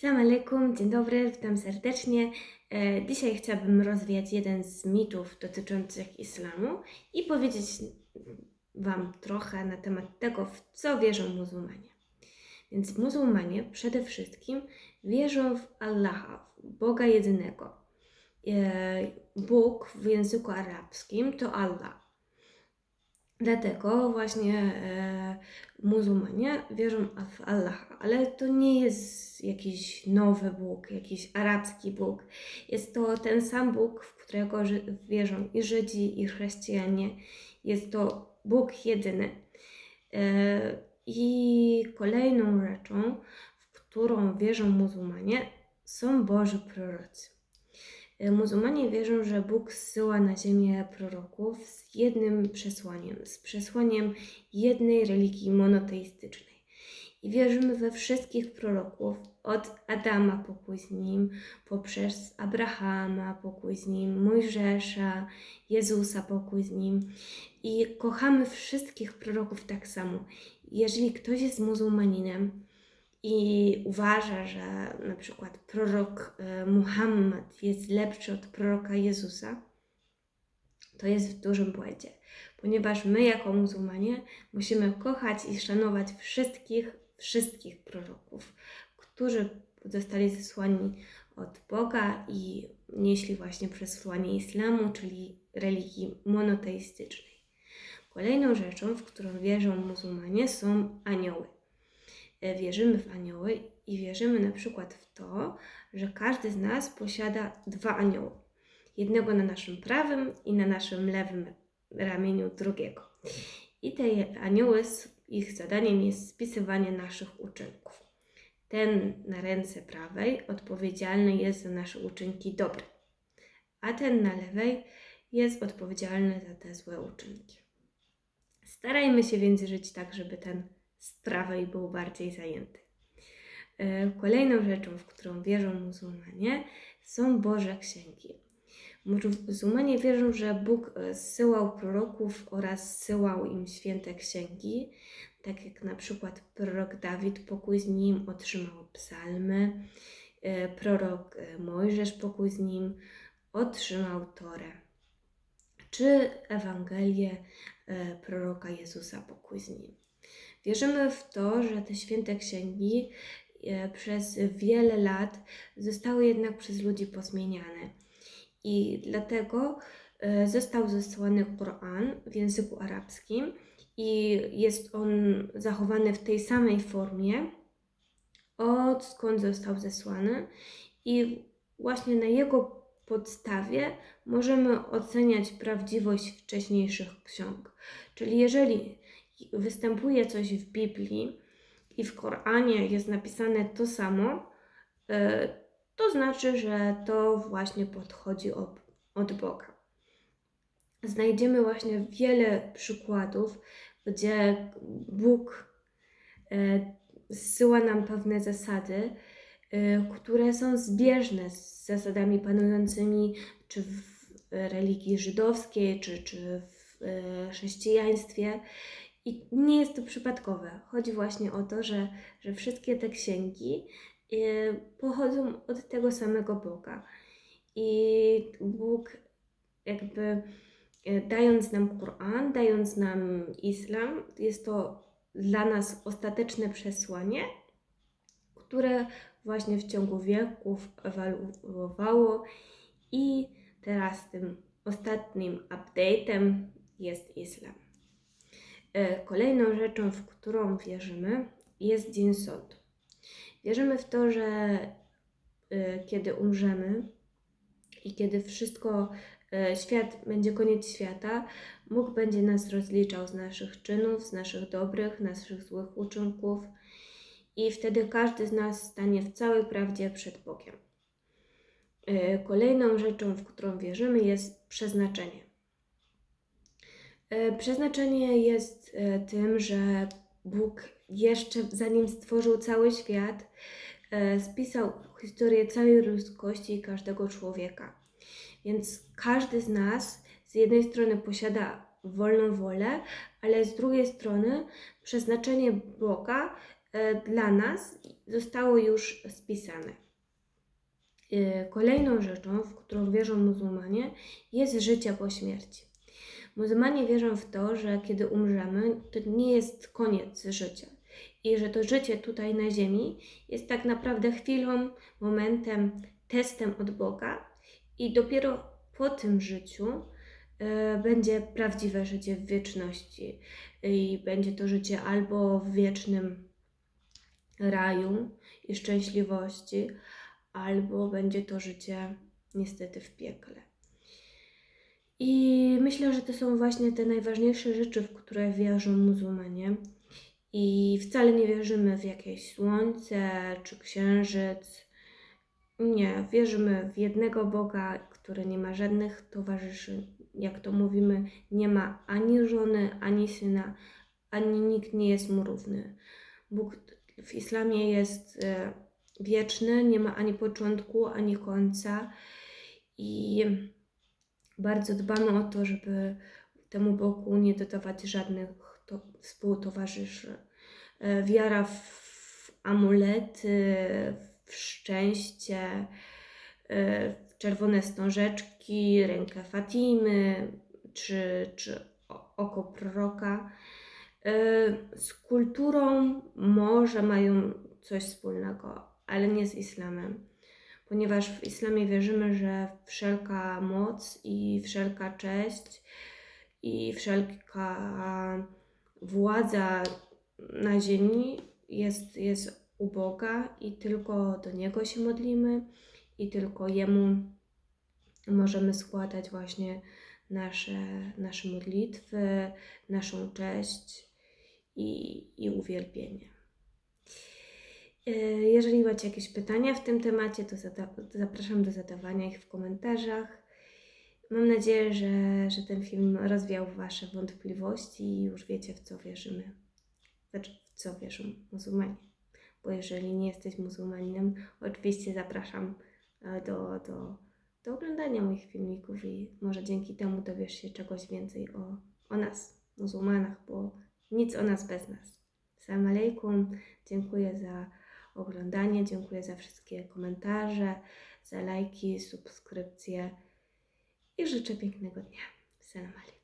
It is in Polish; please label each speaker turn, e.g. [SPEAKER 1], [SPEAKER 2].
[SPEAKER 1] Salam alaikum, dzień dobry, witam serdecznie. E, Dzisiaj chciałabym rozwiać jeden z mitów dotyczących islamu i powiedzieć Wam trochę na temat tego, w co wierzą muzułmanie. Więc muzułmanie przede wszystkim wierzą w Allaha, w Boga jedynego. E, Bóg w języku arabskim to Allah. Dlatego właśnie e, muzułmanie wierzą w Allaha, ale to nie jest jakiś nowy Bóg, jakiś arabski Bóg. Jest to ten sam Bóg, w którego wierzą i Żydzi, i chrześcijanie. Jest to Bóg jedyny. E, I kolejną rzeczą, w którą wierzą muzułmanie, są Boży prorocy. Muzułmanie wierzą, że Bóg zsyła na ziemię proroków z jednym przesłaniem, z przesłaniem jednej religii monoteistycznej. I wierzymy we wszystkich proroków, od Adama pokój z nim, poprzez Abrahama pokój z nim, Mojżesza, Jezusa pokój z nim. I kochamy wszystkich proroków tak samo. Jeżeli ktoś jest muzułmaninem, i uważa, że na przykład prorok e, Muhammad jest lepszy od proroka Jezusa, to jest w dużym błędzie, ponieważ my jako muzułmanie musimy kochać i szanować wszystkich, wszystkich proroków, którzy zostali zesłani od Boga i nieśli właśnie przesłanie islamu, czyli religii monoteistycznej. Kolejną rzeczą, w którą wierzą muzułmanie, są anioły wierzymy w anioły i wierzymy na przykład w to, że każdy z nas posiada dwa anioły. Jednego na naszym prawym i na naszym lewym ramieniu drugiego. I te anioły, ich zadaniem jest spisywanie naszych uczynków. Ten na ręce prawej odpowiedzialny jest za nasze uczynki dobre, a ten na lewej jest odpowiedzialny za te złe uczynki. Starajmy się więc żyć tak, żeby ten z prawej był bardziej zajęty. E, Kolejną rzeczą, w którą wierzą muzułmanie, są Boże Księgi. Muzułmanie wierzą, że Bóg e, zsyłał proroków oraz zsyłał im święte księgi, tak jak na przykład prorok Dawid, pokój z nim, otrzymał psalmy, e, prorok Mojżesz, pokój z nim, otrzymał Torę, czy Ewangelię proroka Jezusa, pokój z nim. Wierzymy w to, że te święte księgi e, przez wiele lat zostały jednak przez ludzi pozmieniane. I dlatego e, został zesłany Koran w języku arabskim i jest on zachowany w tej samej formie, od skąd został zesłany, i właśnie na jego podstawie możemy oceniać prawdziwość wcześniejszych ksiąg. Czyli jeżeli występuje coś w Biblii i w Koranie jest napisane to samo, e, to znaczy, że to właśnie podchodzi od, Boga. Znajdziemy właśnie wiele przykładów, gdzie Bóg e, zsyła nam pewne zasady, e, które są zbieżne z zasadami panującymi czy w religii żydowskiej, czy, czy w chrześcijaństwie. I nie jest to przypadkowe. Chodzi właśnie o to, że, że wszystkie te księgi e, pochodzą od tego samego Boga. I Bóg jakby e, dając nam Koran, dając nam islam, jest to dla nas ostateczne przesłanie, które właśnie w ciągu wieków ewoluowało i teraz tym ostatnim update'em jest islam. E, Kolejną rzeczą, w którą wierzymy, jest Dzień Sądu. Wierzymy w to, że e, kiedy umrzemy i kiedy wszystko, e, świat będzie koniec świata, Bóg będzie nas rozliczał z naszych czynów, z naszych dobrych, naszych złych uczynków i wtedy każdy z nas stanie w całej prawdzie przed Bogiem. Kolejną rzeczą, w którą wierzymy, jest przeznaczenie. E, Przeznaczenie jest e, tym, że Bóg jeszcze zanim stworzył cały świat, e, spisał historię całej ludzkości i każdego człowieka. Więc każdy z nas z jednej strony posiada wolną wolę, ale z drugiej strony przeznaczenie Boga dla nas zostało już spisane. Kolejną rzeczą, w którą wierzą muzułmanie, jest życie po śmierci. Muzułmanie wierzą w to, że kiedy umrzemy, to nie jest koniec życia i że to życie tutaj na Ziemi jest tak naprawdę chwilą, momentem, testem od Boga, i dopiero po tym życiu e, będzie prawdziwe życie w wieczności. I będzie to życie albo w wiecznym raju i szczęśliwości, albo będzie to życie niestety w piekle. I myślę, że to są właśnie te najważniejsze rzeczy, w które wierzą muzułmanie. I wcale nie wierzymy w jakieś słońce czy księżyc. Nie, wierzymy w jednego Boga, który nie ma żadnych towarzyszy. Jak to mówimy, nie ma ani żony, ani syna, ani nikt nie jest mu równy. Bóg w islamie jest e, wieczny, nie ma ani początku, ani końca. I bardzo dbamy o to, żeby temu Bogu nie dodawać żadnych to, współtowarzyszy. E, Wiara w amulety, w szczęście, e, w czerwone wstążeczki, rękę Fatimy czy, czy oko proroka. E, Z kulturą może mają coś wspólnego, ale nie z islamem ponieważ w islamie wierzymy, że wszelka moc i wszelka cześć i wszelka władza na ziemi jest, jest u Boga i tylko do Niego się modlimy i tylko Jemu możemy składać właśnie nasze, nasze modlitwy, naszą cześć i, i uwielbienie. E, Jeżeli macie jakieś pytania w tym temacie, to, zapraszam do zadawania ich w komentarzach. Mam nadzieję, że, że ten film rozwiał Wasze wątpliwości i już wiecie, w co wierzymy. Znaczy, w co wierzą muzułmanie. Bo jeżeli nie jesteś muzułmaninem, oczywiście zapraszam e, do, do, do oglądania moich filmików i może dzięki temu dowiesz się czegoś więcej o, o nas, muzułmanach, bo nic o nas bez nas. Salam alaikum. Dziękuję za oglądanie, dziękuję za wszystkie komentarze, za lajki, subskrypcje i życzę pięknego dnia. Salam alaikum.